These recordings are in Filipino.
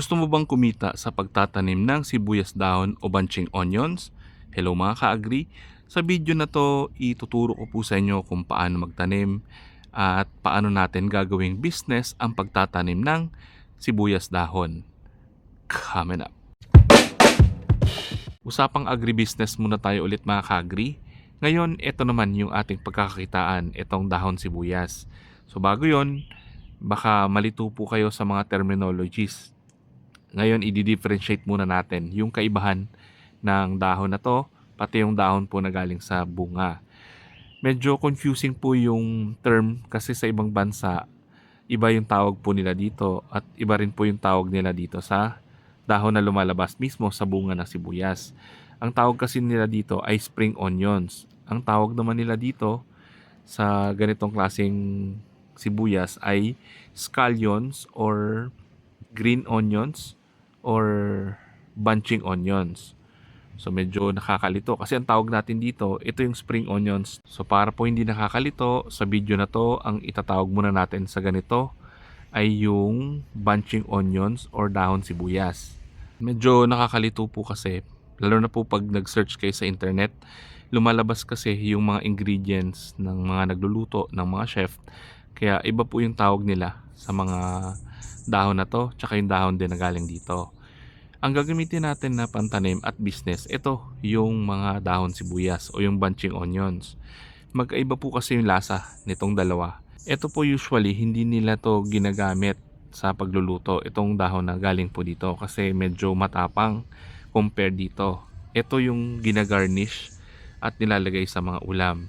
Gusto mo bang kumita sa pagtatanim ng sibuyas dahon o bunching onions? Hello mga ka-agri! Sa video na to, ituturo ko po sa inyo kung paano magtanim at paano natin gagawing business ang pagtatanim ng sibuyas dahon. Coming up! Usapang agribusiness muna tayo ulit mga ka-agri. Ngayon, ito naman yung ating pagkakakitaan, itong dahon sibuyas. So bago yon, baka malito po kayo sa mga terminologies. Ngayon, i-differentiate muna natin yung kaibahan ng dahon na to, pati yung dahon po na galing sa bunga. Medyo confusing po yung term kasi sa ibang bansa, iba yung tawag po nila dito at iba rin po yung tawag nila dito sa dahon na lumalabas mismo sa bunga ng sibuyas. Ang tawag kasi nila dito ay spring onions. Ang tawag naman nila dito sa ganitong klaseng sibuyas ay scallions or green onions or bunching onions. So medyo nakakalito kasi ang tawag natin dito, ito yung spring onions. So para po hindi nakakalito, sa video na to, ang itatawag muna natin sa ganito ay yung bunching onions or dahon sibuyas. Medyo nakakalito po kasi, lalo na po pag nag-search kayo sa internet, lumalabas kasi yung mga ingredients ng mga nagluluto, ng mga chef. Kaya iba po yung tawag nila sa mga dahon na to, tsaka yung dahon din na galing dito. Ang gagamitin natin na pantanim at business, ito yung mga dahon sibuyas o yung bunching onions. Magkaiba po kasi yung lasa nitong dalawa. Ito po usually hindi nila to ginagamit sa pagluluto itong dahon na galing po dito kasi medyo matapang compare dito. Ito yung ginagarnish at nilalagay sa mga ulam.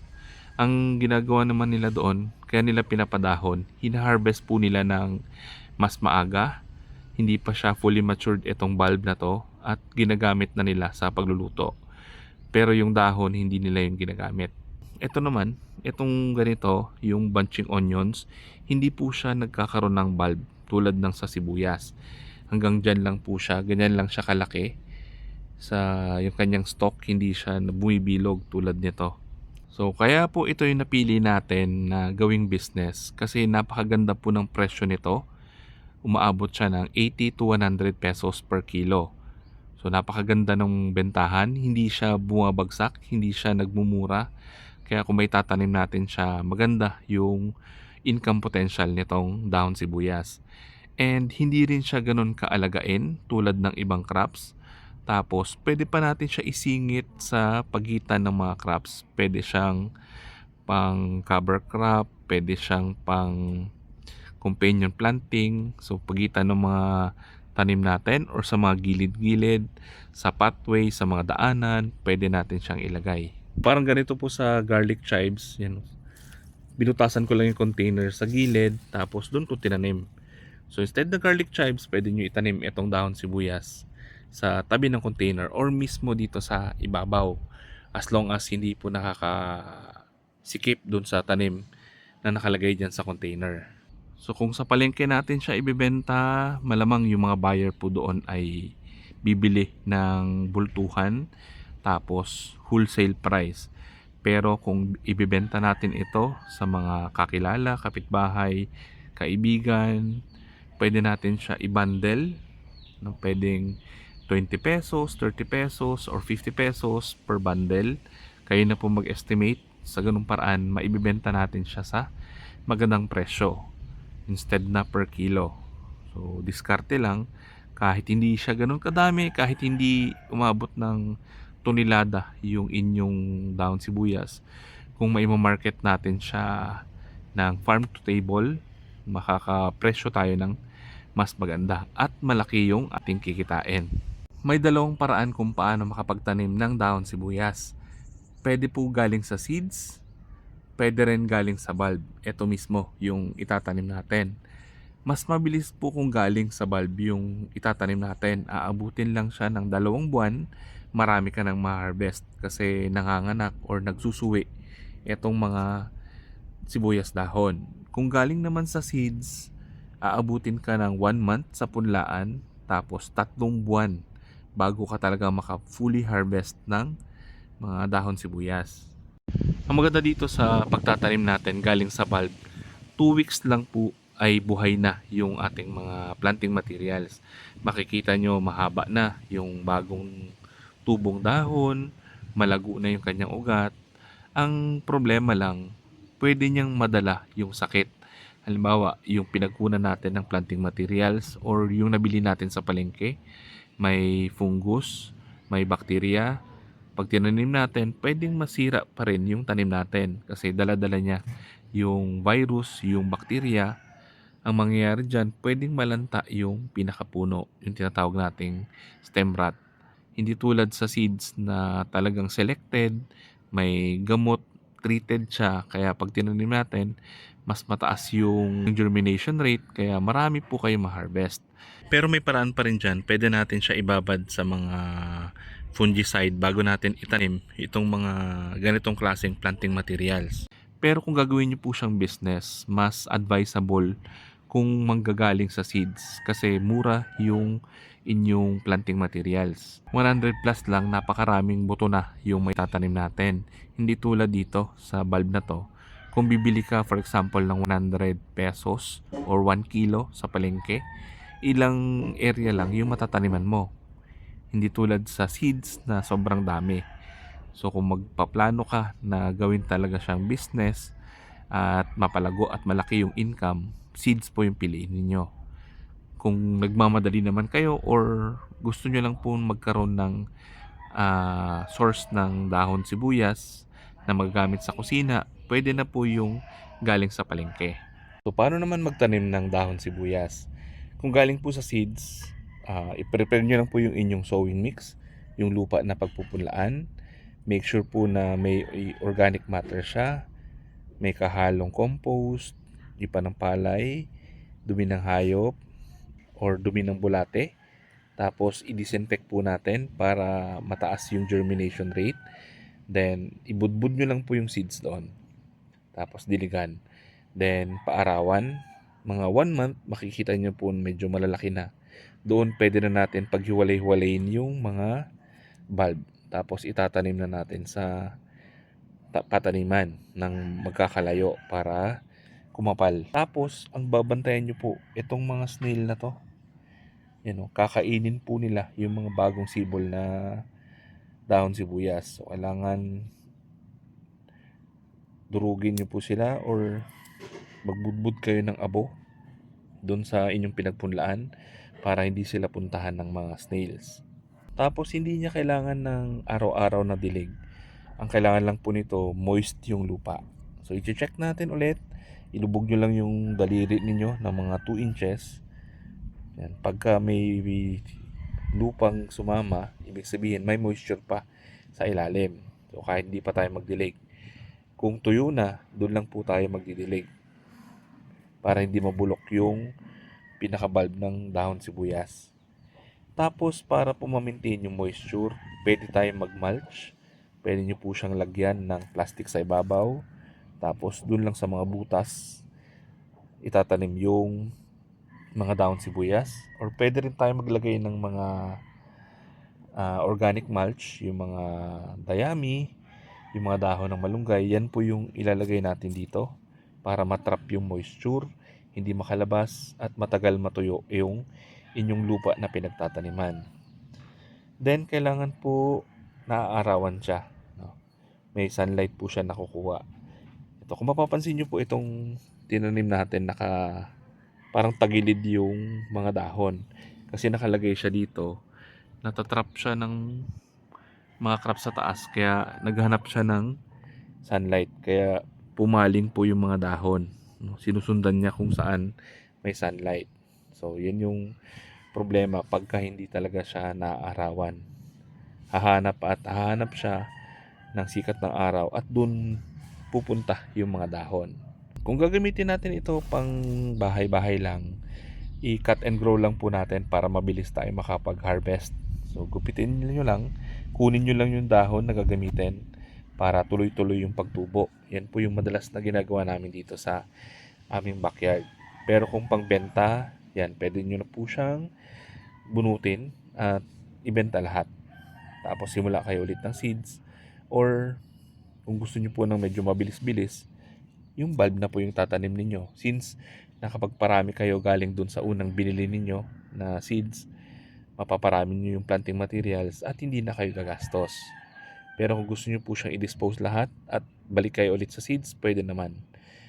Ang ginagawa naman nila doon, kaya nila pinapadahon, hinaharvest po nila ng mas maaga. Hindi pa siya fully matured itong bulb na to at ginagamit na nila sa pagluluto. Pero yung dahon, hindi nila yung ginagamit. Ito naman, itong ganito, yung bunching onions, hindi po siya nagkakaroon ng bulb tulad ng sa sibuyas. Hanggang dyan lang po siya, ganyan lang siya kalaki. Sa yung kanyang stock, hindi siya bumibilog tulad nito. So, kaya po ito yung napili natin na gawing business kasi napakaganda po ng presyo nito. Umaabot siya ng 80 to 100 pesos per kilo. So, napakaganda ng bentahan. Hindi siya bumabagsak, hindi siya nagmumura. Kaya kung may tatanim natin siya, maganda yung income potential nitong dahon sibuyas. And hindi rin siya ganun kaalagain tulad ng ibang crops. Tapos, pwede pa natin siya isingit sa pagitan ng mga crops. Pwede siyang pang cover crop, pwede siyang pang companion planting. So, pagitan ng mga tanim natin or sa mga gilid-gilid, sa pathway, sa mga daanan, pwede natin siyang ilagay. Parang ganito po sa garlic chives. Yan. Binutasan ko lang yung container sa gilid, tapos doon ko tinanim. So, instead na garlic chives, pwede nyo itanim itong dahon sibuyas sa tabi ng container or mismo dito sa ibabaw as long as hindi po nakakasikip dun sa tanim na nakalagay dyan sa container. So kung sa palengke natin siya ibebenta, malamang yung mga buyer po doon ay bibili ng bultuhan tapos wholesale price. Pero kung ibebenta natin ito sa mga kakilala, kapitbahay, kaibigan, pwede natin siya i-bundle ng pwedeng 20 pesos, 30 pesos, or 50 pesos per bundle. Kayo na po mag-estimate. Sa ganung paraan, maibibenta natin siya sa magandang presyo instead na per kilo. So, diskarte lang. Kahit hindi siya ganun kadami, kahit hindi umabot ng tonelada yung inyong down sibuyas, kung market natin siya ng farm to table, makakapresyo tayo ng mas maganda at malaki yung ating kikitain. May dalawang paraan kung paano makapagtanim ng dahon sibuyas. Pwede po galing sa seeds, pwede rin galing sa bulb. Ito mismo yung itatanim natin. Mas mabilis po kung galing sa bulb yung itatanim natin. Aabutin lang siya ng dalawang buwan, marami ka nang ma-harvest kasi nanganganak or nagsusuwi itong mga sibuyas dahon. Kung galing naman sa seeds, aabutin ka ng 1 month sa punlaan tapos tatlong buwan bago ka talaga maka fully harvest ng mga dahon sibuyas. Ang maganda dito sa pagtatanim natin galing sa bulb, 2 weeks lang po ay buhay na yung ating mga planting materials. Makikita nyo mahaba na yung bagong tubong dahon, malago na yung kanyang ugat. Ang problema lang, pwede niyang madala yung sakit. Halimbawa, yung pinagkunan natin ng planting materials or yung nabili natin sa palengke, may fungus, may bakterya. Pag tinanim natin, pwedeng masira pa rin yung tanim natin kasi dala-dala niya yung virus, yung bakterya. Ang mangyayari dyan, pwedeng malanta yung pinakapuno, yung tinatawag nating stem rot. Hindi tulad sa seeds na talagang selected, may gamot, treated siya, kaya pag tinanim natin, mas mataas yung germination rate, kaya marami po kayo ma-harvest. Pero may paraan pa rin dyan, pwede natin siya ibabad sa mga fungicide bago natin itanim itong mga ganitong klaseng planting materials. Pero kung gagawin niyo po siyang business, mas advisable kung manggagaling sa seeds kasi mura yung inyong planting materials. 100 plus lang, napakaraming buto na yung may tatanim natin. Hindi tulad dito sa bulb na to. Kung bibili ka for example ng 100 pesos or 1 kilo sa palengke, ilang area lang yung matataniman mo. Hindi tulad sa seeds na sobrang dami. So kung magpaplano ka na gawin talaga siyang business at mapalago at malaki yung income, seeds po yung piliin ninyo. Kung nagmamadali naman kayo or gusto nyo lang po magkaroon ng ah, source ng dahon sibuyas na magagamit sa kusina, pwede na po yung galing sa palengke. So paano naman magtanim ng dahon sibuyas? Kung galing po sa seeds, ah, i-prepare nyo lang po yung inyong sowing mix, yung lupa na pagpupulaan. Make sure po na may organic matter siya, may kahalong compost, ipa ng palay, dumi ng hayop, or dumi ng bulate. Tapos, i-disinfect po natin para mataas yung germination rate. Then, ibudbud nyo lang po yung seeds doon. Tapos, diligan. Then, paarawan. Mga one month, makikita nyo po medyo malalaki na. Doon, pwede na natin paghiwalay-hiwalayin yung mga bulb. Tapos, itatanim na natin sa ta- pataniman ng magkakalayo para kumapal. Tapos, ang babantayan nyo po, itong mga snail na to, yan o, kakainin po nila yung mga bagong sibol na dahon sibuyas. So, kailangan durugin nyo po sila or magbudbud kayo ng abo doon sa inyong pinagpunlaan para hindi sila puntahan ng mga snails. Tapos hindi niya kailangan ng araw-araw na dilig. Ang kailangan lang po nito moist yung lupa. So i-check natin ulit. Ilubog nyo lang yung daliri ninyo ng mga 2 inches. Yan. Pagka may lupang sumama, ibig sabihin may moisture pa sa ilalim. So kahit hindi pa tayo magdilig. Kung tuyo na, doon lang po tayo magdidilig. Para hindi mabulok yung pinaka-bulb ng dahon sibuyas. Tapos para po yung moisture, pwede tayong mag-mulch. Pwede nyo po siyang lagyan ng plastic sa ibabaw. Tapos dun lang sa mga butas, itatanim yung mga dahon sibuyas. Or pwede rin tayo maglagay ng mga ah, organic mulch, yung mga dayami, yung mga dahon ng malunggay. Yan po yung ilalagay natin dito para matrap yung moisture, hindi makalabas at matagal matuyo yung inyong lupa na pinagtataniman. Then, kailangan po naaarawan siya. No? May sunlight po siya nakukuha. Ito, kung mapapansin nyo po itong tinanim natin, naka, parang tagilid yung mga dahon. Kasi nakalagay siya dito, natatrap siya ng mga crops sa taas, kaya naghanap siya ng sunlight. Kaya pumaling po yung mga dahon. Sinusundan niya kung saan may sunlight. So, yun yung problema pagka hindi talaga siya naaarawan. Hahanap at hahanap siya ng sikat ng araw at dun pupunta yung mga dahon. Kung gagamitin natin ito pang bahay-bahay lang, i-cut and grow lang po natin para mabilis tayo makapag-harvest. So, gupitin nyo lang, kunin nyo lang yung dahon na gagamitin para tuloy-tuloy yung pagtubo. Yan po yung madalas na ginagawa namin dito sa aming backyard. Pero kung pangbenta, yan, pwede nyo na po siyang bunutin at ibenta lahat. Tapos simula kayo ulit ng seeds or kung gusto nyo po ng medyo mabilis-bilis, yung bulb na po yung tatanim ninyo. Since nakapagparami kayo galing dun sa unang binili ninyo na seeds, mapaparami nyo yung planting materials at hindi na kayo gagastos. Pero kung gusto nyo po siyang i-dispose lahat at balik kayo ulit sa seeds, pwede naman.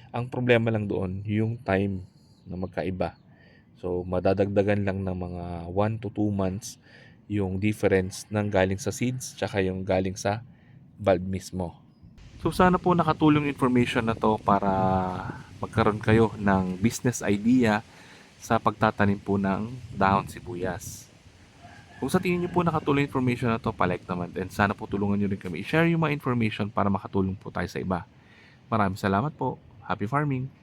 Ang problema lang doon, yung time na magkaiba. So, madadagdagan lang ng mga 1 to 2 months yung difference ng galing sa seeds tsaka yung galing sa bulb mismo. So, sana po nakatulong information na to para magkaroon kayo ng business idea sa pagtatanim po ng dahon sibuyas. Kung sa tingin niyo po nakatulong information na to, palike naman. And sana po tulungan niyo rin kami i-share yung mga information para makatulong po tayo sa iba. Maraming salamat po. Happy farming!